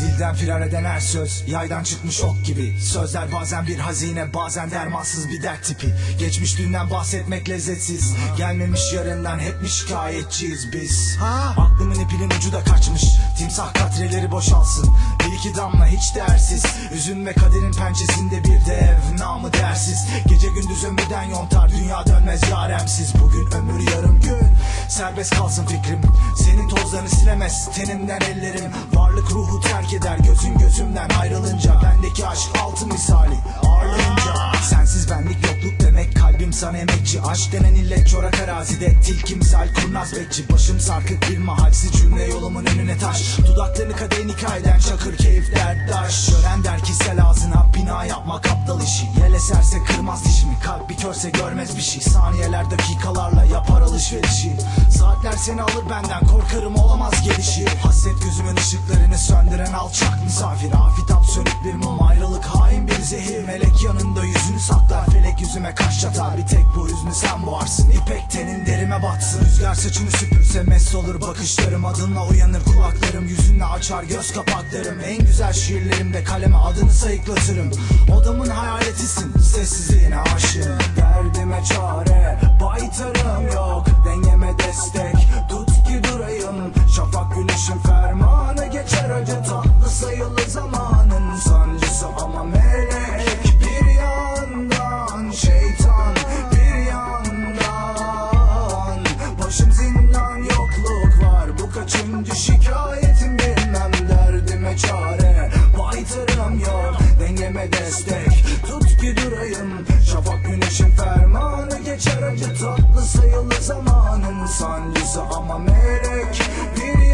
Dilden firar eden her söz Yaydan çıkmış ok gibi. Sözler bazen bir hazine Bazen dermansız bir dert tipi. Geçmiş dünden bahsetmek lezzetsiz. Gelmemiş yarından hep mi şikayetçiyiz biz? Aklımın ipinin ucu da kaçmış. Timsah katreleri boşalsın. Bir iki damla hiç değersiz Üzüm ve kaderin pençesinde bir dev Namı dersiz. Gece gündüz ömürden yontar Dünya dönmez yaremsiz. Bugün ömür yarım gün Serbest kalsın fikrim. Senin tozlarını silemez Tenimden ellerim. Varlık ruhu terk eder Gözün gözümden ayrılınca. Bendeki aşk altın misali Ağırlayınca Sensiz benlik yokluk demek Kalbim sana emekçi. Aşk denen illet çorak arazide Tilki misal kurnaz bekçi. Başım sarkık bir mahalsiz cümle yolumun önüne taş. Dudaklarını kadehin hikayeden Çakır keyif derttaş Gören der ki sel ağzına yapmak aptal işi. Yel eserse kırmaz dişimi. Kalp bir körse görmez bir şey. Saniyeler dakikalarla yapar alışverişi. Saatler seni alır benden Korkarım olamaz gelişi. Hasret gözümün ışıklarını söndüren alçak misafir. Afitap sönük bir mum ayrılık hain bir zehir. Melek yanında yüzünü saklar Felek yüzüme kaş çatar. Bir tek bu hüznü sen boğarsın. İpek tenin derime batsın. Rüzgar saçını süpürse mest olur bakışlarım Adınla uyanır kulaklarım açar göz kapaklarım En güzel şiirlerimde kaleme adını sayıklatırım. Odamın hayaletisin Sessizliğine aşığım. Derdime çare Dengeme destek. Tut ki durayım. Şafak güneşin fermanı Geçer acı tatlı sayılı zamanın Sancısı ama melek. Bir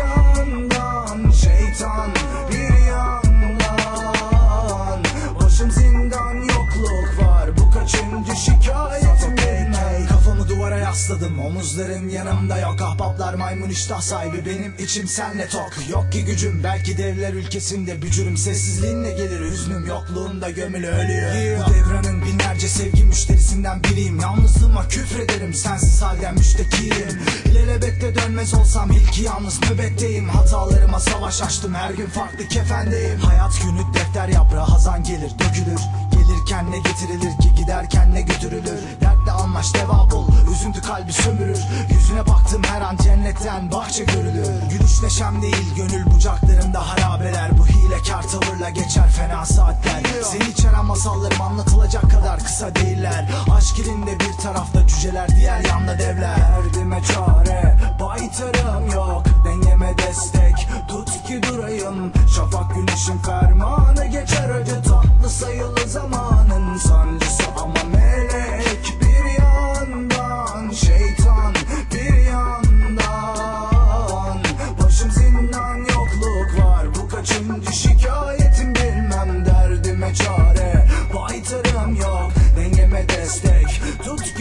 yasladım Omuzlarım yanımda yok. Ahbaplar maymun iştah sahibi. Benim içim senle tok. Yok ki gücüm belki devler ülkesinde Bücürüm. Sessizliğinle gelir Hüznüm yokluğunda gömülü ölüyor Bu devranın binlerce sevgi müşterisinden biriyim. Yalnızlığıma küfrederim Sensiz halden müştekiyim. İlelebette dönmez olsam ilki yalnız nöbetteyim. Hatalarıma savaş açtım Her gün farklı kefendeyim. Hayat günlük defter yaprağı Hazan gelir dökülür Gelirken ne getirilir ki? Giderken ne götürülür? Dertle anlaş deva bul. Üzüntü kalbi sömürür. Yüzüne baktım her an cennetten bahçe görülür. Gülüş neşem değil gönül bucaklarımda harabeler. Bu hilekar tavırla geçer fena saatler. Seni içeren masallarım anlatılacak kadar kısa değiller. Aşk ilinde bir tarafta cüceler diğer yanda devler. Derdime çare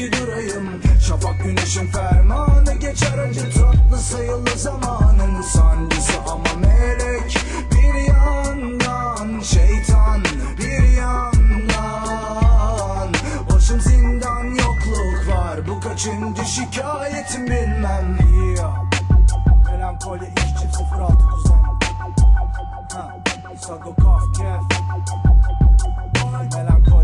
ki durayım Şafak güneşin fermanı geçer acı tatlı sayılı zamanın sancısı. Ama melek Bir yandan şeytan bir yandan. Başım zindan yokluk var. Bu kaçıncı şikayetim bilmem. Yeah. Melankoli 2 çift 06 kuzen Sago Kaf Kef. Melankoli.